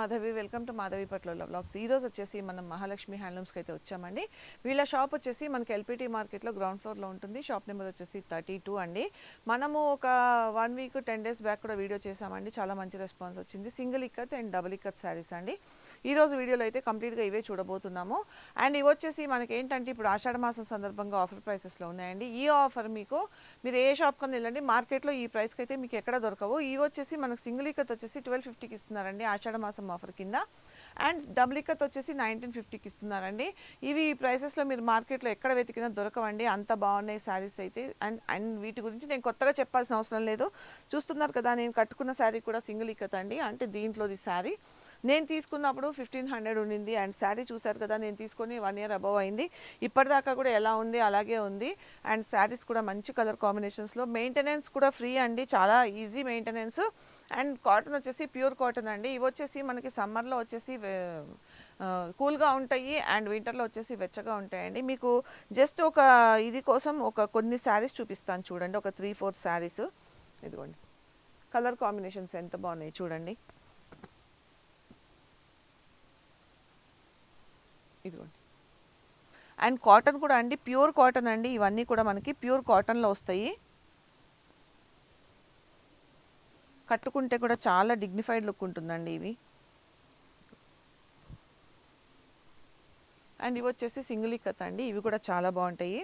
Madhavi welcome to Madhavi పట్ల blogs ఈ రోజు వచ్చేసి మనం మహాలక్ష్మి హ్యాండ్లూమ్స్కి అయితే వచ్చామండి. వీళ్ళ షాప్ వచ్చేసి మనకి ఎల్పిటి మార్కెట్లో గ్రౌండ్ ఫ్లోర్లో ఉంటుంది. షాప్ నెంబర్ వచ్చేసి థర్టీ టూ అండి. మనము ఒక one week ten days back కూడా వీడియో చేసామండి చాలా మంచి రెస్పాన్స్ వచ్చింది. Single ikat and double ikat saris అండి. ఈరోజు వీడియోలో అయితే కంప్లీట్గా ఇవే చూడబోతున్నాము. అండ్ ఇవి వచ్చేసి మనకి ఏంటంటే ఇప్పుడు ఆషాఢ మాసం సందర్భంగా ఆఫర్ ప్రైసెస్లో ఉన్నాయండి. ఈ ఆఫర్ మీకు మీరు ఏ షాప్ కన్నా వెళ్ళండి మార్కెట్లో ఈ ప్రైస్కి అయితే మీకు ఎక్కడ దొరకవు. ఇవి వచ్చేసి మనకు సింగిల్ ఇక్కత్ వచ్చేసి ట్వెల్వ్ ఫిఫ్టీకి ఇస్తున్నారండి ఆషాఢ మాసం ఆఫర్ కింద. అండ్ డబుల్ ఇక్కత్ వచ్చేసి నైన్టీన్ ఫిఫ్టీకి ఇస్తున్నారండి. ఇవి ఈ ప్రైసెస్లో మీరు మార్కెట్లో ఎక్కడ వెతికినా దొరకవండి. అంత బాగున్నాయి శారీస్ అయితే. అండ్ అండ్ వీటి గురించి నేను కొత్తగా చెప్పాల్సిన అవసరం లేదు. చూస్తున్నారు కదా నేను కట్టుకున్న శారీ కూడా సింగిల్ ఇక్కత్ అండి అంటే దీంట్లోది శారీ. నేను తీసుకున్నప్పుడు ఫిఫ్టీన్ హండ్రెడ్ ఉండింది అండ్ శారీ చూసారు కదా నేను తీసుకొని వన్ ఇయర్ అబవ్ అయింది. ఇప్పటిదాకా కూడా ఎలా ఉంది? అలాగే ఉంది. అండ్ శారీస్ కూడా మంచి కలర్ కాంబినేషన్స్లో మెయింటెనెన్స్ కూడా ఫ్రీ అండి. చాలా ఈజీ మెయింటెనెన్స్ అండ్ కాటన్ వచ్చేసి ప్యూర్ కాటన్ అండి. ఇవి వచ్చేసి మనకి సమ్మర్లో వచ్చేసి కూల్గా ఉంటాయి. అండ్ వింటర్లో వచ్చేసి వెచ్చగా ఉంటాయండి. మీకు జస్ట్ ఒక ఇది కోసం ఒక కొన్ని శారీస్ చూపిస్తాను చూడండి. ఒక త్రీ ఫోర్ శారీస్. ఇదిగోండి. కలర్ కాంబినేషన్స్ ఎంత బాగున్నాయి చూడండి. ఇదిగోండి. అండ్ కాటన్ కూడా అండి ప్యూర్ కాటన్ అండి. ఇవన్నీ కూడా మనకి ప్యూర్ కాటన్లో వస్తాయి. కట్టుకుంటే కూడా చాలా డిగ్నిఫైడ్ లుక్ ఉంటుందండి ఇవి. అండ్ ఇవి వచ్చేసి సింగిల్ ఇక్కత్ అండి. ఇవి కూడా చాలా బాగుంటాయి.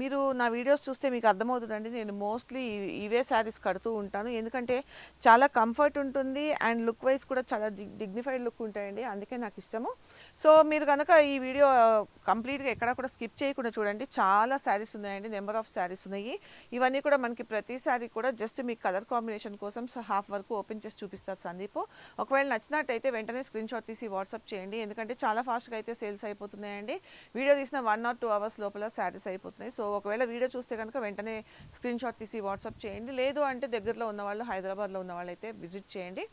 మీరు నా వీడియోస్ చూస్తే మీకు అర్థమవుతుందండి. నేను మోస్ట్లీ ఇవే శారీస్ కడుతూ ఉంటాను. ఎందుకంటే చాలా కంఫర్ట్ ఉంటుంది అండ్ లుక్ వైజ్ కూడా చాలా డిగ్నిఫైడ్ లుక్ ఉంటాయండి. అందుకే నాకు ఇష్టము. సో మీరు కనుక ఈ వీడియో కంప్లీట్గా ఎక్కడ కూడా స్కిప్ చేయకుండా చూడండి. చాలా శారీస్ ఉన్నాయండి. నెంబర్ ఆఫ్ శారీస్ ఉన్నాయి. ఇవన్నీ కూడా మనకి ప్రతి శారీ కూడా జస్ట్ మీ కలర్ కాంబినేషన్ కోసం హాఫ్ వరకు ఓపెన్ చేసి చూపిస్తారు సందీప్. ఒకవేళ నచ్చినట్టయితే వెంటనే స్క్రీన్ షాట్ తీసి వాట్సాప్ చేయండి. ఎందుకంటే చాలా ఫాస్ట్గా అయితే సేల్స్ అయిపోతున్నాయండి. వీడియో తీసిన వన్ ఆర్ టూ అవర్స్ లోపల శారీస్ అయిపోతున్నాయి. సో సో ఒకవేళ వీడియో చూస్తే కనుక వెంటనే స్క్రీన్ షాట్ తీసి వాట్సాప్ చేయండి. లేదు అంటే దగ్గరలో ఉన్న వాళ్ళు హైదరాబాద్లో ఉన్న వాళ్ళు అయితే విజిట్ చేయండి.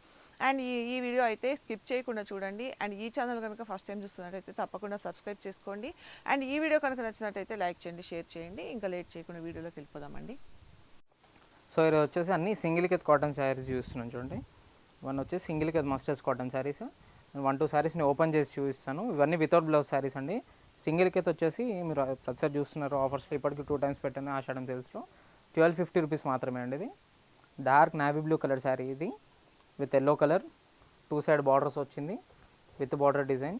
అండ్ ఈ ఈ వీడియో అయితే స్కిప్ చేయకుండా చూడండి. అండ్ ఈ ఛానల్ కనుక ఫస్ట్ టైం చూస్తున్నట్టయితే తప్పకుండా సబ్స్క్రైబ్ చేసుకోండి. అండ్ ఈ వీడియో కనుక నచ్చినట్టయితే లైక్ చేయండి షేర్ చేయండి. ఇంకా లేట్ చేయకుండా వీడియోలోకి వెళ్ళిపోదామండి. సో ఇది వచ్చేసి అన్ని సింగిల్ కెత్ కాటన్ శారీస్ చూస్తున్నాను చూడండి. వన్ వచ్చేసి సింగిల్ కెత్ మస్టర్స్ కాటన్ శారీస్. వన్ టూ శారీస్ని ఓపెన్ చేసి చూపిస్తాను. ఇవన్నీ వితౌట్ బ్లౌజ్ శారీస్ అండి. సింగిల్కి అయితే వచ్చేసి మీరు ప్రతిసారి చూస్తున్నారు ఆఫర్స్లో ఇప్పటికి టూ టైమ్స్ పెట్టాను ఆషాఢం సేల్స్లో. ట్వెల్వ్ ఫిఫ్టీ రూపీస్ మాత్రమే అండి ఇది. Dark navy blue colour sari ఇది. With yellow colour. Two side borders వచ్చింది. With border design.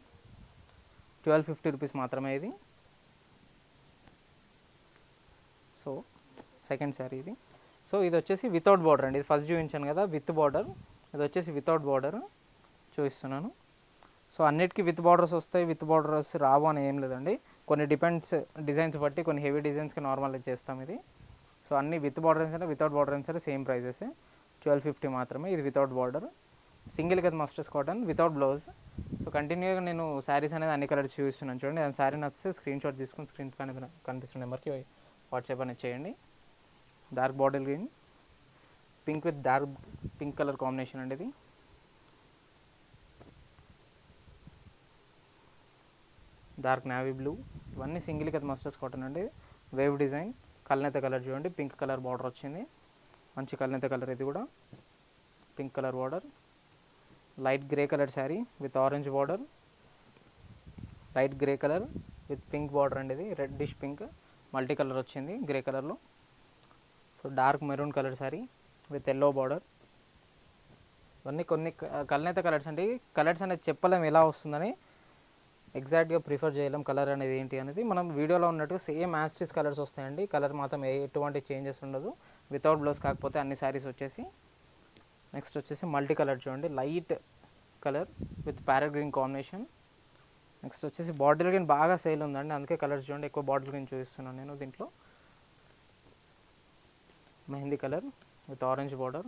Twelve fifty rupees మాత్రమే ఇది. సో సెకండ్ శారీ ఇది. సో ఇది వచ్చేసి వితౌట్ బార్డర్ అండి. ఇది ఫస్ట్ చూపించాను కదా విత్ బార్డర్. ఇది వచ్చేసి వితౌట్ బార్డర్. చూపిస్తున్నాను. సో అన్నిటికీ విత్ బార్డర్స్ వస్తాయి విత్ బార్డర్స్ రావు అని ఏం లేదండి. కొన్ని డిపెండ్స్ డిజైన్స్ బట్టి కొన్ని హెవీ డిజైన్స్కి నార్మల్గా చేస్తాం ఇది. సో అన్ని విత్ బార్డర్ అయినా వితౌట్ బార్డర్ అయినా సరే సేమ్ ప్రైజెస్. ట్వెల్వ్ ఫిఫ్టీ మాత్రమే ఇది వితౌట్ బార్డర్. సింగిల్ కదా మస్టర్స్ కాటన్ వితౌట్ బ్లౌజ్. సో కంటిన్యూగా నేను శారీస్ అనేది అన్ని కలర్స్ చూపిస్తున్నాను చూడండి. దాని శారీ నచ్చితే స్క్రీన్ షాట్ తీసుకుని స్క్రీన్ పైన కనిపిస్తున్న నెంబర్కి వాట్సాప్ అనేది చేయండి. Dark bottle green pink with dark pink colour combination అండి ఇది. Dark navy blue. ఇవన్నీ సింగిల్ కదా మస్టర్స్ కాటన్ అండి. Wave design. కల్నేత కలర్ చూడండి. పింక్ కలర్ బార్డర్ వచ్చింది. మంచి కల్నేత కలర్ ఇది కూడా. Pink colour border. Light grey colour sari with orange border. Light grey colour with pink border అండి ఇది. Reddish pink. మల్టీ కలర్ వచ్చింది గ్రే కలర్లో. So dark maroon colour sari with yellow border. ఇవన్నీ కొన్ని కల్నేత కలర్స్ అండి. Colours అనేది చెప్పలేము ఎలా వస్తుందని ఎగ్జాక్ట్గా ప్రిఫర్ చేయలేం కలర్ అనేది ఏంటి అనేది. మనం వీడియోలో ఉన్నట్టుగా same as it is colours వస్తాయండి. కలర్ మాత్రం ఏ ఎటువంటి చేంజెస్ ఉండదు. వితౌట్ బ్లౌజ్ కాకపోతే అన్ని శారీస్ వచ్చేసి నెక్స్ట్ వచ్చేసి మల్టీ కలర్ చూడండి. Light colour with parrot green combination. Next వచ్చేసి బాటిల్ గ్రీన్ బాగా సేల్ ఉందండి. అందుకే కలర్స్ చూడండి. ఎక్కువ బాటిల్ గ్రీన్ చూపిస్తున్నాను నేను దీంట్లో. Mehndi colour with orange border.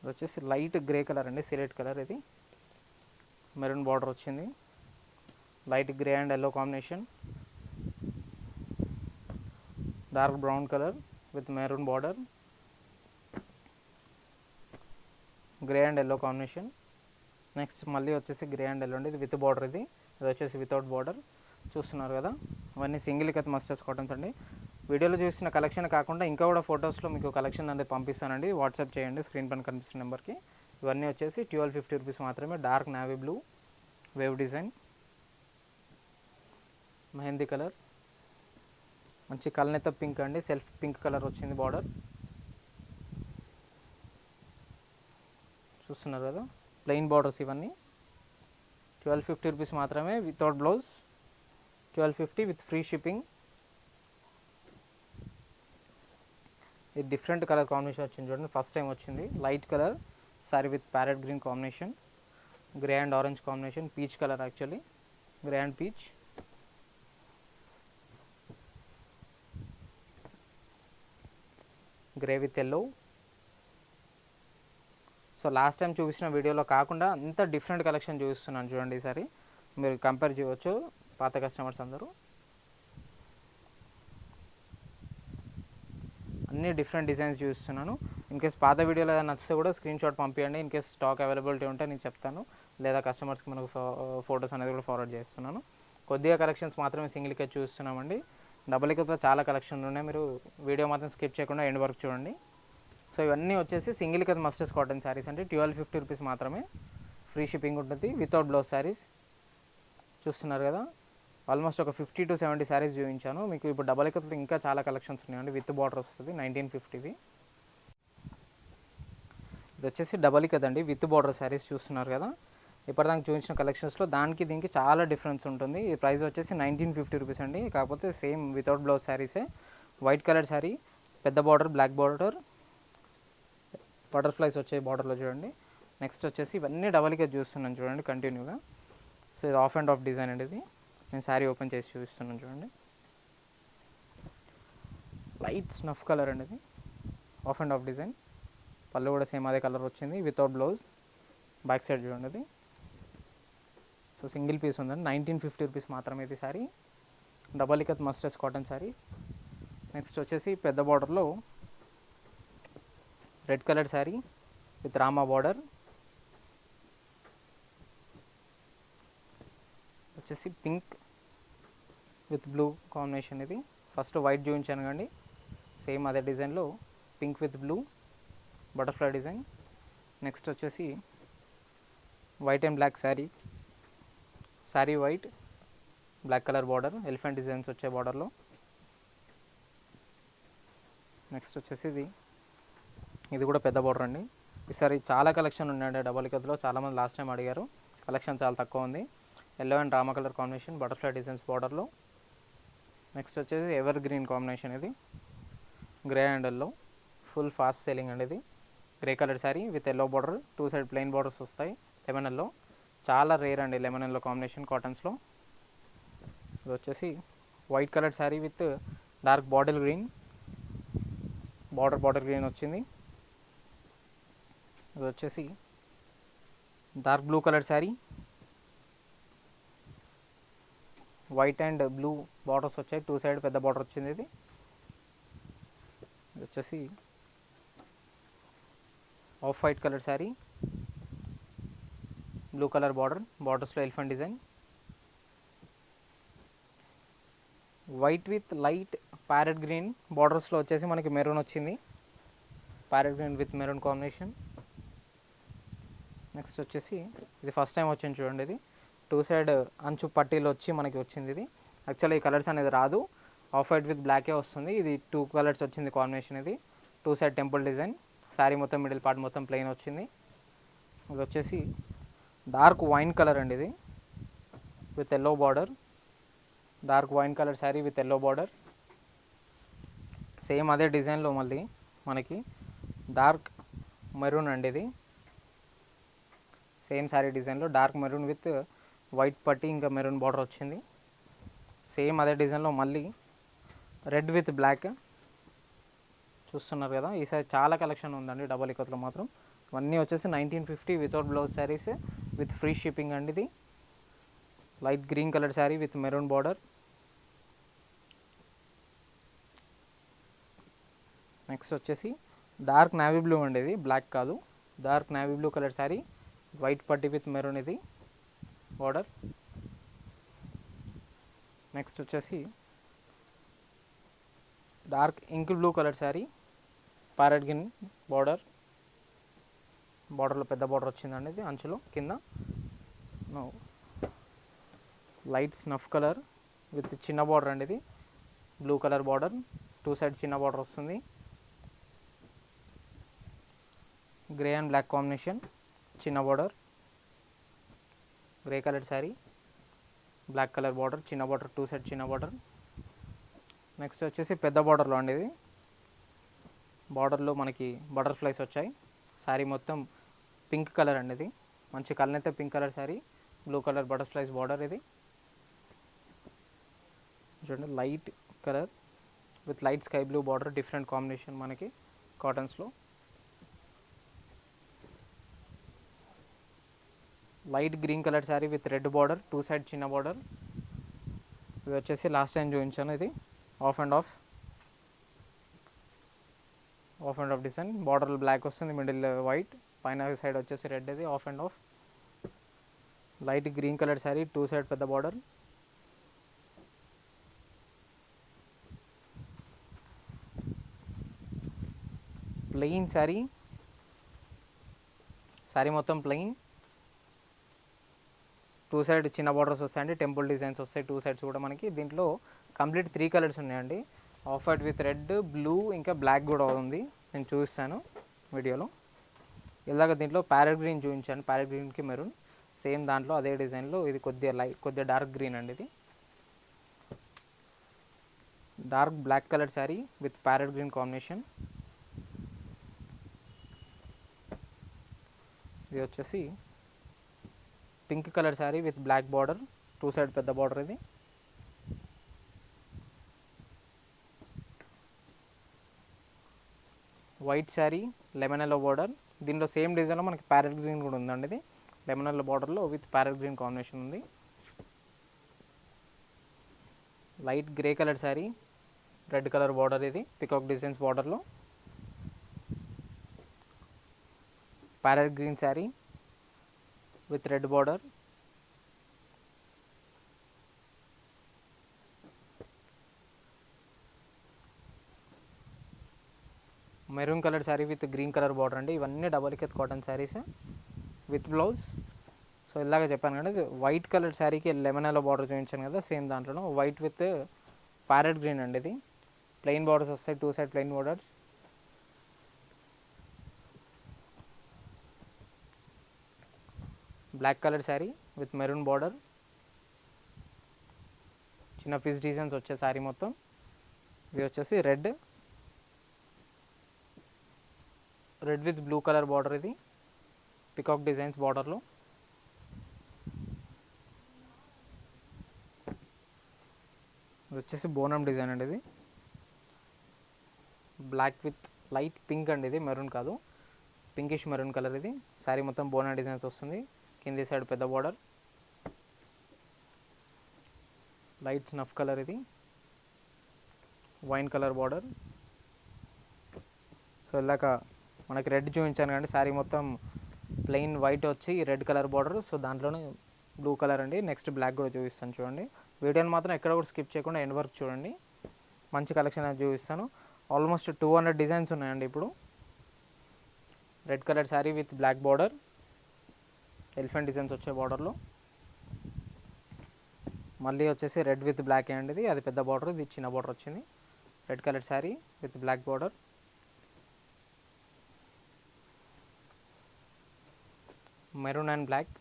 ఇది వచ్చేసి లైట్ గ్రే కలర్ అండి. సిలెట్ కలర్ ఇది. మెరూన్ బార్డర్ వచ్చింది. Light grey and yellow combination. Dark brown colour with maroon border. Grey and yellow combination. Next మళ్ళీ వచ్చేసి గ్రే అండ్ ఎల్లో అండి. ఇది with border ఇది. ఇది వచ్చేసి వితౌట్ బార్డర్. చూస్తున్నారు కదా? ఇవన్నీ సింగిల్ కత్ మస్టర్స్ కాటన్స్ అండి. వీడియోలో చూసిన కలెక్షన్ కాకుండా ఇంకా కూడా ఫొటోస్లో మీకు కలెక్షన్ అనేది పంపిస్తానండి. వాట్సాప్ చేయండి. స్క్రీన్ పైన కనిపిస్తున్న నెంబర్కి. ఇవన్నీ వచ్చేసి ట్వెల్వ్ ఫిఫ్టీ రూపీస్ మాత్రమే. Dark navy blue wave design. Mehndi colour. మంచి కలనేత పింక్ అండి. సెల్ఫ్ పింక్ కలర్ వచ్చింది బార్డర్. చూస్తున్నారు కదా? ప్లెయిన్ బార్డర్స్ ఇవన్నీ. ట్వెల్వ్ ఫిఫ్టీ రూపీస్ మాత్రమే without blouse. Twelve fifty with free shipping. ఇది డిఫరెంట్ కలర్ కాంబినేషన్ వచ్చింది చూడండి. ఫస్ట్ టైం వచ్చింది. Light colour sari with parrot green combination. Grey and orange combination peach colour actually. Grey and peach. Grey with yellow so last time చూపించిన వీడియోలో కాకుండా అంత different collection చూపిస్తున్నాను చూడండి ఈసారి. మీరు కంపేర్ చేయవచ్చు పాత కస్టమర్స్ అందరూ. అన్ని డిఫరెంట్ డిజైన్స్ చూపిస్తున్నాను. ఇన్కేస్ పాత వీడియోలో ఏదైనా నచ్చితే కూడా స్క్రీన్ షాట్ పంపించండి ఇన్కేస్ స్టాక్ అవైలబిలిటీ ఉంటే నేను చెప్తాను. లేదా కస్టమర్స్కి మనకు ఫొటోస్ అనేది కూడా ఫార్వర్డ్ చేస్తున్నాను. కొద్దిగా కలెక్షన్స్ మాత్రమే సింగిల్కే చూస్తున్నామండి. డబుల్ ఇకతో చాలా కలెక్షన్లు ఉన్నాయి. మీరు వీడియో మాత్రం స్కిప్ చేయకుండా ఎండ్ వరకు చూడండి. సో ఇవన్నీ వచ్చేసి సింగిల్ కత్ మస్టర్స్ కాటన్ శారీస్ అంటే ట్వెల్వ్ ఫిఫ్టీ రూపీస్ మాత్రమే. ఫ్రీ షిప్పింగ్ ఉంటుంది. Without blouse saris. చూస్తున్నారు కదా. ఆల్మోస్ట్ ఒక ఫిఫ్టీ టు సెవెంటీ శారీస్ చూపించాను. మీకు ఇప్పుడు డబల్ ఎక్కతో ఇంకా చాలా కలెక్షన్స్ ఉన్నాయండి. విత్ బార్డర్ వస్తుంది నైన్టీన్ ఫిఫ్టీవి. ఇది వచ్చేసి డబల్ కదండి విత్ బార్డర్ శారీస్ చూస్తున్నారు కదా. ఇప్పటిదాకా చూపించిన కలెక్షన్స్లో దానికి దీనికి చాలా డిఫరెన్స్ ఉంటుంది. ఈ ప్రైస్ వచ్చేసి నైన్టీన్ ఫిఫ్టీ రూపీస్ అండి. కాకపోతే సేమ్ వితౌట్ బ్లౌజ్ శారీసే వైట్ కలర్ శారీ పెద్ద బార్డర్ బ్లాక్ బార్డర్ బటర్ఫ్లైస్ వచ్చే బార్డర్లో చూడండి. నెక్స్ట్ వచ్చేసి ఇవన్నీ డబల్గా చూస్తున్నాను చూడండి కంటిన్యూగా సో ఇది ఆఫ్ అండ్ ఆఫ్ డిజైన్ అండి ఇది. నేను శారీ ఓపెన్ చేసి చూపిస్తున్నాను చూడండి. లైట్ స్నఫ్ కలర్ అండి ఇది. ఆఫ్ అండ్ ఆఫ్ డిజైన్ పళ్ళు కూడా సేమ్ అదే కలర్ వచ్చింది. వితౌట్ బ్లౌజ్ బ్యాక్ సైడ్ చూడండి అది సో సింగిల్ పీస్ ఉందండి. నైన్టీన్ ఫిఫ్టీ రూపీస్ మాత్రమే ఇది శారీ. డబల్ ఇకత్ మస్టర్స్ కాటన్ శారీ. నెక్స్ట్ వచ్చేసి పెద్ద బార్డర్లో రెడ్ కలర్ శారీ విత్ రామా బార్డర్. వచ్చేసి పింక్ విత్ బ్లూ కాంబినేషన్ ఇది. ఫస్ట్ వైట్ చూపించాను కండి సేమ్ అదే డిజైన్లో pink with blue butterfly design. Next వచ్చేసి white and black sari. Sari white black colour border elephant designs వచ్చే బార్డర్లో. నెక్స్ట్ వచ్చేసి ఇది. ఇది కూడా పెద్ద బార్డర్ అండి. ఈసారి చాలా కలెక్షన్ ఉన్నాయండి డబల్ కత్లో చాలామంది లాస్ట్ టైం అడిగారు. కలెక్షన్ చాలా తక్కువ ఉంది. ఎల్లో అండ్ డ్రామా కలర్ కాంబినేషన్ బటర్ఫ్లై డిజైన్స్ బార్డర్లో. నెక్స్ట్ వచ్చేసి ఎవర్ గ్రీన్ కాంబినేషన్ ఇది. Grey and yellow. Full fast selling అండి ఇది. Grey colour sari with yellow border. Two side plain borders వస్తాయి. Lemon yellow. చాలా రేర్ అండి లెమన్ ఎల్లో కాంబినేషన్ కాటన్స్లో ఇది వచ్చేసి white colour sari with dark bottle green border bottle green వచ్చింది. ఇది వచ్చేసి dark blue colour sari white and blue borders వచ్చాయి. టూ సైడ్ పెద్ద బార్డర్ వచ్చింది ఇది. ఇది వచ్చేసి off white colour sari blue colour border బార్డర్స్లో elephant design white with light parrot green బార్డర్స్లో వచ్చేసి మనకి మెరూన్ వచ్చింది. Parrot green with maroon combination next వచ్చేసి ఇది ఫస్ట్ టైం వచ్చింది చూడండి ఇది. టూ సైడ్ అంచు పట్టీలు వచ్చి మనకి వచ్చింది ఇది. యాక్చువల్లీ ఈ కలర్స్ అనేది రాదు. ఆఫ్ వైట్ విత్ బ్లాకే వస్తుంది. ఇది టూ కలర్స్ వచ్చింది కాంబినేషన్ ఇది. Two side temple design sari మొత్తం మిడిల్ పార్ట్ మొత్తం ప్లెయిన్ వచ్చింది. ఇది వచ్చేసి డార్క్ వైన్ కలర్ అండి ఇది with yellow border dark wine colour sari with yellow border same అదే డిజైన్లో మళ్ళీ మనకి డార్క్ మెరూన్ అండి ఇది. సేమ్ శారీ డిజైన్లో డార్క్ మెరూన్ విత్ వైట్ పట్టి ఇంకా మెరూన్ బార్డర్ వచ్చింది. సేమ్ అదే డిజైన్లో మళ్ళీ రెడ్ విత్ బ్లాక్ చూస్తున్నారు కదా ఈసారి చాలా కలెక్షన్ ఉందండి డబల్ ఇకత్లో మాత్రం. ఇవన్నీ వచ్చేసి nineteen fifty without blouse sarees with free shipping అండి ఇది. Light green colour saree with maroon border next వచ్చేసి డార్క్ నావీ బ్లూ అండి ఇది బ్లాక్ కాదు. Dark navy blue colour saree white పట్టి విత్ మెరూన్ ఇది బార్డర్ నెక్స్ట్ వచ్చేసి dark ink blue colour saree parrot green border బార్డర్లో పెద్ద బార్డర్ వచ్చిందండి ఇది అంచులో కింద. లైట్ స్నఫ్ కలర్ విత్ చిన్న బార్డర్ అండి ఇది. Blue colour border two side చిన్న బార్డర్ వస్తుంది. గ్రే అండ్ బ్లాక్ కాంబినేషన్ చిన్న border grey colour saree black colour border చిన్న బార్డర్ టూ సైడ్ చిన్న బార్డర్ నెక్స్ట్ వచ్చేసి పెద్ద బార్డర్లో అండి ఇది. బార్డర్లో మనకి బటర్ఫ్లైస్ వచ్చాయి. శారీ మొత్తం పింక్ కలర్ అండి ఇది. మంచి కలనైతే pink colour saree. Blue colour butterflies border ఇది. చూడండి light colour with light sky blue border different combination మనకి కాటన్స్లో. Light green colour saree with red border two side చిన్న బార్డర్. ఇది వచ్చేసి లాస్ట్ టైం చూపించాను ఇది. Off and off. Off and off design. Border black వస్తుంది middle white. పైన side వచ్చేసి red ఇది off and off. Light green colour saree two side పెద్ద బార్డర్. ప్లెయిన్ శారీ. శారీ మొత్తం ప్లెయిన్. టూ సైడ్ చిన్న బార్డర్స్ వస్తాయండి టెంపుల్ డిజైన్స్ వస్తాయి టూ సైడ్స్ కూడా మనకి. దీంట్లో కంప్లీట్ త్రీ కలర్స్ ఉన్నాయండి. Off white with red blue ఇంకా బ్లాక్ కూడా ఉంది. నేను చూపిస్తాను వీడియోలో. ఇలాగ దీంట్లో ప్యారెట్ గ్రీన్ చూపించాను. ప్యారెట్ గ్రీన్కి మెరూన్. సేమ్ దాంట్లో అదే డిజైన్లో ఇది కొద్దిగా లైట్ కొద్దిగా డార్క్ గ్రీన్ అండి ఇది. Dark black colour saree with parrot green combination. ఇది వచ్చేసి pink colour saree with black border. Two side పెద్ద బార్డర్ ఇది. White saree lemon yellow border. దీనిలో సేమ్ డిజైన్లో మనకి ప్యారెట్ గ్రీన్ కూడా ఉందండి ఇది. లెమనల్ బార్డర్లో విత్ ప్యారెట్ గ్రీన్ కాంబినేషన్ ఉంది. Light grey colour saree red colour border ఇది పికాక్ డిజైన్స్ బార్డర్లో parrot green saree with red border maroon colour saree with green colour border అండి. ఇవన్నీ double కెత్ cotton sarees with blouse so ఇలాగ చెప్పాను కదా white colour శారీకి lemon yellow border చూపించాను కదా సేమ్ దాంట్లో వైట్ విత్ ప్యారెట్ గ్రీన్ అండి ఇది. ప్లెయిన్ బార్డర్స్ వస్తాయి two side plain borders black colour saree with maroon border చిన్న ఫిజ్ డిజైన్స్ వచ్చే శారీ మొత్తం. ఇది వచ్చేసి red red with blue colour border ఇది. పికాక్ డిజైన్స్ బార్డర్లో ఇది వచ్చేసి బోనం డిజైన్ అండి ఇది. బ్లాక్ విత్ లైట్ పింక్ అండి ఇది మెరూన్ కాదు. పింకిష్ మెరూన్ కలర్ ఇది. శారీ మొత్తం బోనం డిజైన్స్ వస్తుంది. కింది సైడ్ పెద్ద బార్డర్ లైట్ స్నఫ్ కలర్ ఇది. వైన్ కలర్ బార్డర్ సో ఇలాక మనకి రెడ్ చూపించాను కానీ శారీ మొత్తం ప్లెయిన్ వైట్ వచ్చి రెడ్ కలర్ బార్డర్. సో దాంట్లోనే బ్లూ కలర్ అండి. నెక్స్ట్ బ్లాక్ కూడా చూపిస్తాను చూడండి. వీడియోని మాత్రం ఎక్కడ కూడా స్కిప్ చేయకుండా ఎండ్ వరకు చూడండి. మంచి కలెక్షన్ అనేది చూపిస్తాను. ఆల్మోస్ట్ టూ హండ్రెడ్ డిజైన్స్ ఉన్నాయండి ఇప్పుడు. Red colour saree with black border. Elephant designs వచ్చే బార్డర్లో. మళ్ళీ వచ్చేసి రెడ్ విత్ బ్లాక్ అండి ఇది. అది పెద్ద బార్డర్ ఇది చిన్న బార్డర్ వచ్చింది. Red colour saree with black border. Maroon and black.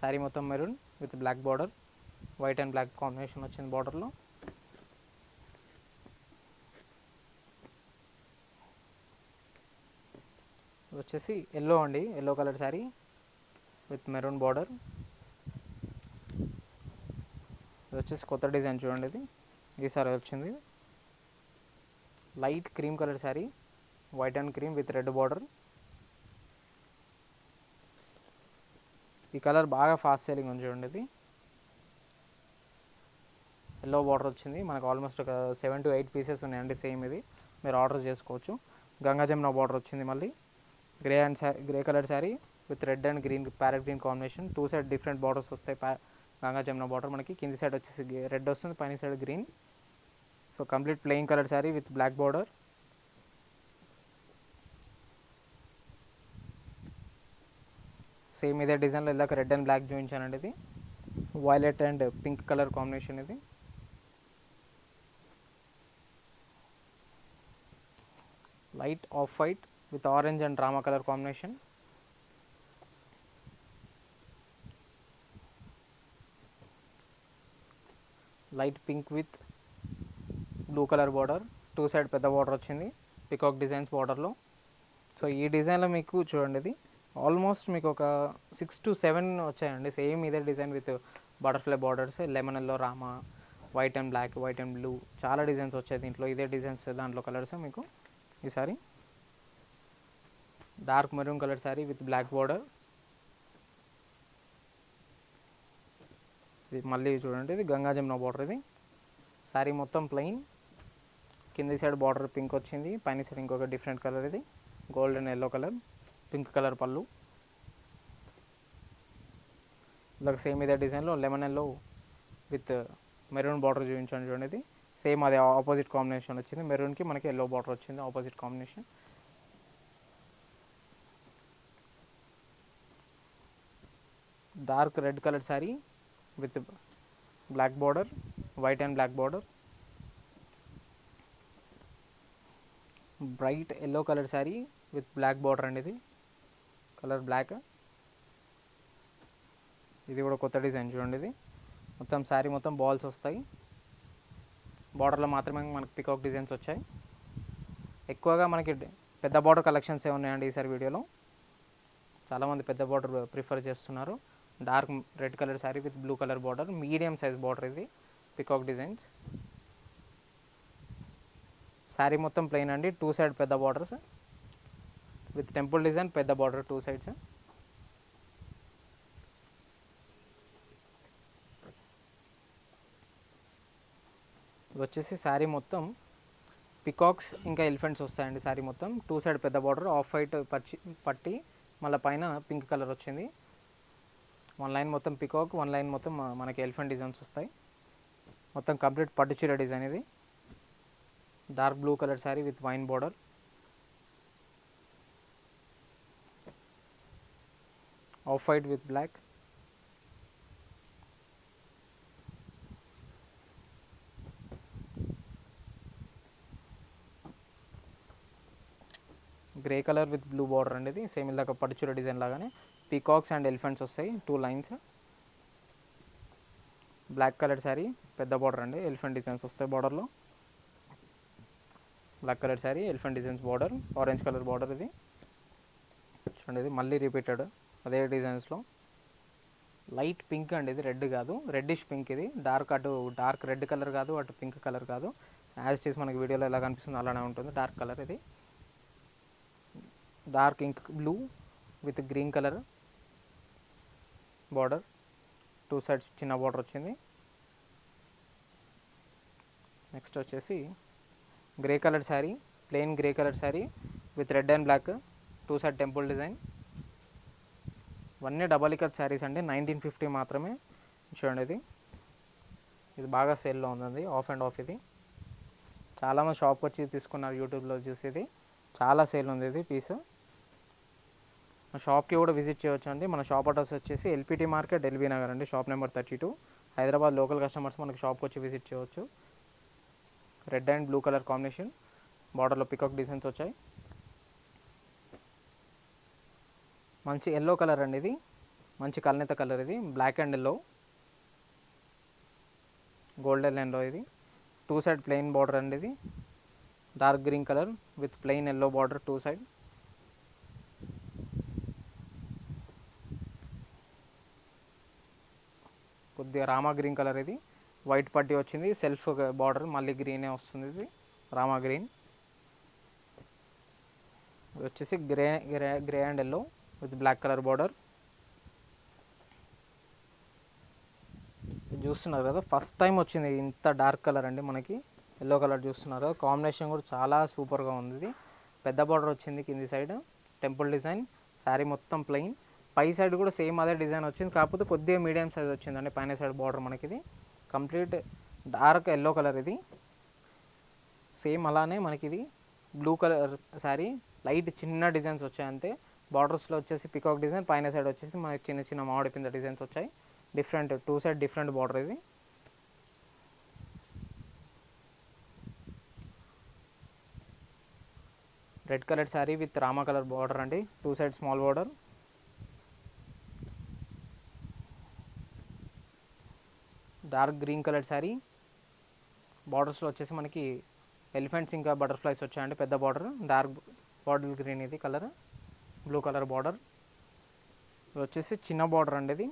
Saree మొత్తం maroon with black border. White and black combination వచ్చింది బార్డర్లో. వచ్చేసి ఎల్లో అండి yellow colour saree with maroon border. ఇది వచ్చేసి కొత్త డిజైన్ చూడండి ఇది. ఈసారి వచ్చింది. Light cream colour saree white and cream with red border. ఈ కలర్ బాగా ఫాస్ట్ సెల్లింగ్ ఉంది చూడండి ఇది. ఎల్లో బార్డర్ వచ్చింది. మనకు ఆల్మోస్ట్ ఒక సెవెన్ టు ఎయిట్ పీసెస్ ఉన్నాయండి సేమ్ ఇది. మీరు ఆర్డర్ చేసుకోవచ్చు. గంగా జమున బార్డర్ వచ్చింది మళ్ళీ. Grey and saree grey colour saree with red and green parrot green combination two side different borders వస్తాయి ప్యా గంగా బార్డర్ మనకి. కింది సైడ్ వచ్చేసి రెడ్ వస్తుంది పైన side green so complete plain colour saree with black border same ఇదే డిజైన్లో ఇందాక రెడ్ అండ్ బ్లాక్ చూపించానండి ఇది. Violet and pink colour combination ఇది. Light off white with orange and drama colour combination light pink with blue colour border two side పెద్ద border వచ్చింది. Peacock designs బార్డర్లో so ఈ డిజైన్లో మీకు చూడండి ఇది. ఆల్మోస్ట్ మీకు ఒక సిక్స్ టు సెవెన్ వచ్చాయండి. సేమ్ ఇదే design with butterfly borders lemon yellow Rama white and black white and blue చాలా డిజైన్స్ వచ్చాయి దీంట్లో. ఇదే డిజైన్స్ దాంట్లో కలర్స్ మీకు ఈసారి dark maroon colour saree with black border ఇది మళ్ళీ చూడండి ఇది గంగా జమున బార్డర్ ఇది. శారీ మొత్తం ప్లెయిన్ కింది సైడ్ బార్డర్ పింక్ వచ్చింది పైన సైడ్ ఇంకొక డిఫరెంట్ కలర్ ఇది. Gold and yellow colour pink colour పళ్ళు. ఇలా సేమ్ ఇదే డిజైన్లో lemon yellow with maroon border చూపించండి చూడండి. ఇది సేమ్ అదే ఆపోజిట్ కాంబినేషన్ వచ్చింది. మెరూన్కి మనకి ఎల్లో బార్డర్ వచ్చింది. Opposite combination. Dark red colour saree with black border white and black border. Bright yellow colour saree with black border అండి ఇది. Colour black. ఇది కూడా కొత్త డిజైన్ చూడండి ఇది. మొత్తం శారీ మొత్తం బాల్స్ వస్తాయి. బార్డర్లో మాత్రమే మనకి పికాక్ డిజైన్స్ వచ్చాయి. ఎక్కువగా మనకి పెద్ద బార్డర్ కలెక్షన్స్ ఏ ఉన్నాయండి ఈసారి వీడియోలో. చాలామంది పెద్ద బార్డర్ ప్రిఫర్ చేస్తున్నారు. Dark red colour saree with blue colour border medium size border ఇది పికాక్ డిజైన్స్ శారీ మొత్తం ప్లెయిన్ అండి. టూ సైడ్ పెద్ద బార్డర్స్ విత్ టెంపుల్ డిజైన్ పెద్ద బార్డర్ టూ సైడ్స్ వచ్చేసి శారీ మొత్తం పికాక్స్ ఇంకా ఎలిఫెంట్స్ వస్తాయండి శారీ మొత్తం. టూ సైడ్ పెద్ద బార్డర్ ఆఫ్ వైట్ పచ్చి పట్టి మళ్ళీ పైన పింక్ కలర్ వచ్చింది. వన్ లైన్ మొత్తం పికాక్ వన్ లైన్ మొత్తం మనకి ఎలిఫెంట్ డిజైన్స్ వస్తాయి. మొత్తం కంప్లీట్ పట్టు చీర డిజైన్ ఇది. Dark blue colour saree with wine border off white with black grey colour with blue border అండి ఇది సేమ్ ఇందాక పట్టుచూర డిజైన్ లాగానే పీకాక్స్ అండ్ ఎలిఫెంట్స్ వస్తాయి two lines black colour saree పెద్ద బార్డర్ అండి ఎలిఫెంట్ డిజైన్స్ వస్తాయి బార్డర్లో black colour saree elephant designs border orange colour border ఇది చూడండి ఇది మళ్ళీ రిపీటెడ్ అదే డిజైన్స్లో. లైట్ పింక్ అండి ఇది రెడ్ కాదు. రెడ్డిష్ పింక్ ఇది. డార్క్ అటు డార్క్ రెడ్ కలర్ కాదు అటు పింక్ కలర్ కాదు. యాజ్ ఇట్ ఈస్ మనకి వీడియోలో ఎలా కనిపిస్తుంది అలానే ఉంటుంది. డార్క్ కలర్ ఇది. Dark ink blue with green colour border two sides చిన్న బార్డర్ వచ్చింది. నెక్స్ట్ వచ్చేసి grey colour saree plain grey colour saree with red and black two side temple design ఇవన్నీ డబల్ ఇకర్ శారీస్ అండి. నైన్టీన్ ఫిఫ్టీ మాత్రమే. చూడండి ఇది. ఇది బాగా సేల్లో ఉంది ఆఫ్ అండ్ ఆఫ్ ఇది. చాలామంది షాప్కి వచ్చి తీసుకున్నారు యూట్యూబ్లో చూసి ఇది. చాలా సేల్ ఉంది ఇది పీస్ మన షాప్కి కూడా విజిట్ చేయవచ్చు అండి. మన షాప్ అడ్రస్ వచ్చేసి ఎల్పిటి మార్కెట్ ఎల్బీ నగర్ అండి. Shop number thirty two Hyderabad local customers మనకి షాప్కి వచ్చి విజిట్ చేయవచ్చు red and blue colour combination బార్డర్లో పికాక్ డిజైన్స్ వచ్చాయి. మంచి ఎల్లో కలర్ అండి ఇది. మంచి కల్నేత కలర్ ఇది. Black and yellow golden yellow ఇది. టూ సైడ్ ప్లెయిన్ బార్డర్ అండి ఇది. Dark green colour with plain yellow border two side కొద్దిగా రామా గ్రీన్ కలర్ ఇది. వైట్ పట్టి వచ్చింది. సెల్ఫ్ బార్డర్ మళ్ళీ గ్రీనే వస్తుంది ఇది. రామా గ్రీన్ ఇది వచ్చేసి grey grey grey and yellow with black colour border. చూస్తున్నారు కదా ఫస్ట్ టైం వచ్చింది ఇంత డార్క్ కలర్ అండి మనకి. ఎల్లో కలర్ చూస్తున్నారు. కాంబినేషన్ కూడా చాలా సూపర్గా ఉంది ఇది. పెద్ద బార్డర్ వచ్చింది కింది సైడ్. Temple design. శారీ మొత్తం ప్లెయిన్. పై సైడ్ కూడా సేమ్ అదే డిజైన్ వచ్చింది. కాకపోతే కొద్దిగా మీడియం సైజ్ వచ్చిందండి పైన సైడ్ బార్డర్ మనకి ఇది కంప్లీట్ డార్క్ ఎల్లో కలర్ ఇది. సేమ్ అలానే మనకి ఇది బ్లూ కలర్ శారీ. లైట్ చిన్న డిజైన్స్ వచ్చాయంతే బార్డర్స్లో వచ్చేసి పికాక్ డిజైన్ పైన సైడ్ వచ్చేసి మనకి చిన్న చిన్న మామిడి పింద డిజైన్స్ వచ్చాయి. Different two side different border ఇది. రెడ్ కలర్ శారీ విత్ రామా కలర్ బార్డర్ అండి. Two side small border. Dark green colour saree. బార్డర్స్లో వచ్చేసి మనకి ఎలిఫెంట్స్ ఇంకా బటర్ఫ్లైస్ వచ్చాయండి పెద్ద బార్డర్. డార్క్ బార్డర్ గ్రీన్ ఇది కలర్. బ్లూ కలర్ బార్డర్ ఇది వచ్చేసి చిన్న బార్డర్ అండి ఇది.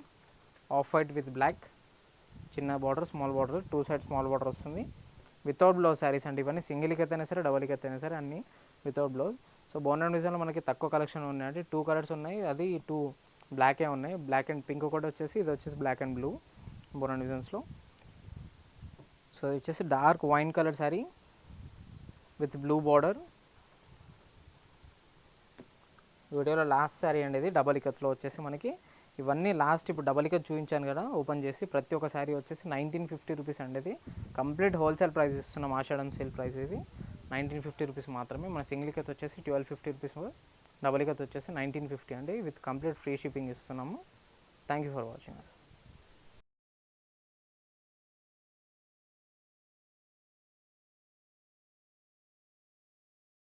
ఆఫ్ వైట్ విత్ బ్లాక్ చిన్న border small border two side small border వస్తుంది. వితౌట్ బ్లౌజ్ శారీస్ అండి ఇవన్నీ. సింగిల్కి అయితేనే సరే డబల్కి అయితేనే సరే అన్నీ వితౌట్ బ్లౌజ్ సో బోనర్ డిజైన్లో మనకి తక్కువ కలెక్షన్ ఉన్నాయండి. టూ కలర్స్ ఉన్నాయి. అది టూ బ్లాకే ఉన్నాయి. బ్లాక్ అండ్ పింక్ కూడా వచ్చేసి ఇది వచ్చేసి బ్లాక్ అండ్ బ్లూ బోనర్ డిజైన్స్లో సో ఇది వచ్చేసి dark wine colour saree with blue border వీడియోలో లాస్ట్ శారీ అండి ఇది డబల్ ఇకత్లో వచ్చేసి మనకి ఇవన్నీ లాస్ట్ ఇప్పుడు డబల్ ఇకత్ చూపించాను కదా ఓపెన్ చేసి ప్రతి ఒక్క శారీ వచ్చేసి నైన్టీన్ ఫిఫ్టీ రూపీస్ అండి ఇది. కంప్లీట్ హోల్సేల్ ప్రైస్ ఇస్తున్నాం ఆషాఢం సేల్ ప్రైస్ ఇది. నైన్టీన్ ఫిఫ్టీ రూపీస్ మాత్రమే. మన సింగిల్ ఇకత్ వచ్చేసి twelve fifty rupees double ikat వచ్చేసి నైన్టీన్ ఫిఫ్టీ అండి. విత్ కంప్లీట్ ఫ్రీ షిప్పింగ్ ఇస్తున్నాము. Thank you for watching